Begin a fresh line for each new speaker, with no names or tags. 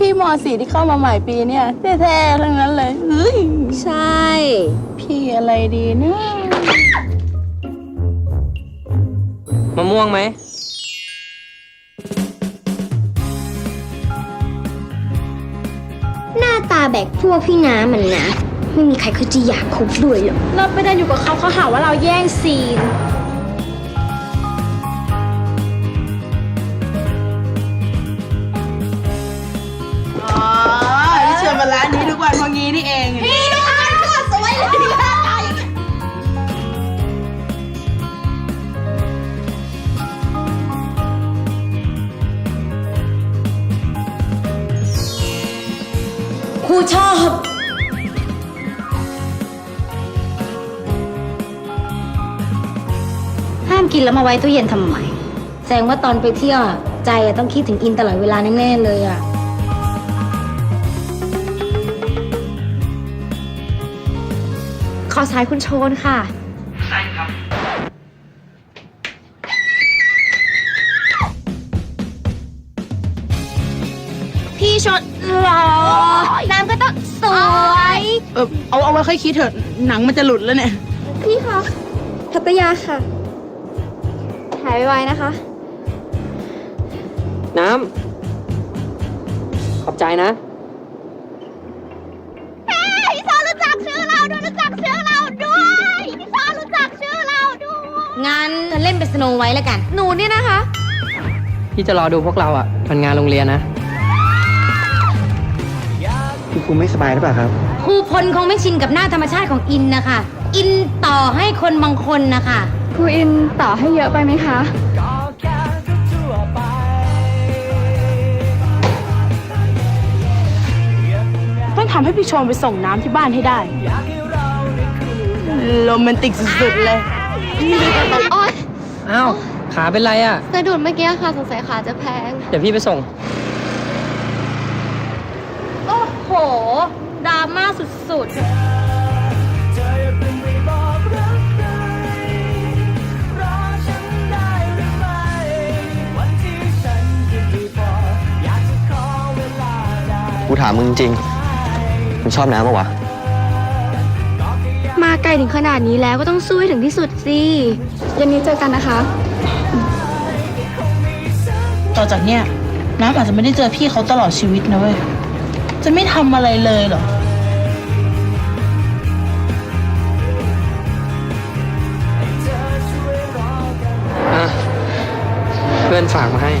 พี่มสี่ที่เข้ามาใหม่ปีเนี่ยแท้ๆทั้งนั้นเลยเฮ้ย
ใช่
พี่อะไรดีนะ
มะม่วงไหม
หน้าตาแบกพวกพี่น้ำมันนะ ไม่มีใครเขาจะอยากคบด้วยหรอก
เราไปเดินอยู่กับเขาเขาหาว่าเราแย่งซีน
ครูชอบ ห้ามกินแล้วมาไว้ตู้เย็นทำไม แสดงว่าตอนไปเที่ยวอะใจอะต้องคิดถึงอินตลอดเวลาแน่ๆเลยอะขอสายคุณโชนค่ะพี่ชดหรอน้ำก็ต้อง สวย
เออเอาเอาไว้ค่อยคิดเถอะหนังมันจะหลุดแล้วเนี่ย
พี่คะพัตยาค่ะ หายไวๆนะคะ
น้ำ ขอบใจนะ
พี่ซอรู้จักชื่อเราด้วยรู้จักชื่อเราด้วยพี่ซอรู้จักชื่อเราด้วย
งั้นเธอเล่นเป็นสโนไว้แล้วกัน
หนูเนี่ยนะคะ
พี่จะรอดูพวกเราอะมันงานโรงเรียนนะ
คุณครูไม่สบายหรือเปล่าครับ
ครูพลคงไม่ชินกับหน้าธรรมชาติของอินนะคะ อินต่อให้คนบางคนนะคะ
ครูอินต่อให้เยอะไปไหมคะ
ต้องทำให้พี่ชมไปส่งน้ำที่บ้านให้ได้ โรแมนติกสุดๆเลย
โอ๊ย
อ้าวขาเป็นไรอะ
สะดุดเมื่อกี้ค่ะ สงสัยขาจะแพง
เดี๋ยวพี่ไปส่ง
โอ้โห ดราม่า สุดๆ
กูถามมึงจริงๆมึงชอบน้ำปะวะ
มาไกลถึงขนาดนี้แล้วก็ต้องสู้ให้ถึงที่สุดสิเย็นนี้เจอกันนะคะ
ต่อจากเนี้ยน้ำอาจจะไม่ได้เจอพี่เขาตลอดชีวิตนะเว้ย จะไม่ทำอะไรเลยเหรอ
เพื่อนฝากมาให้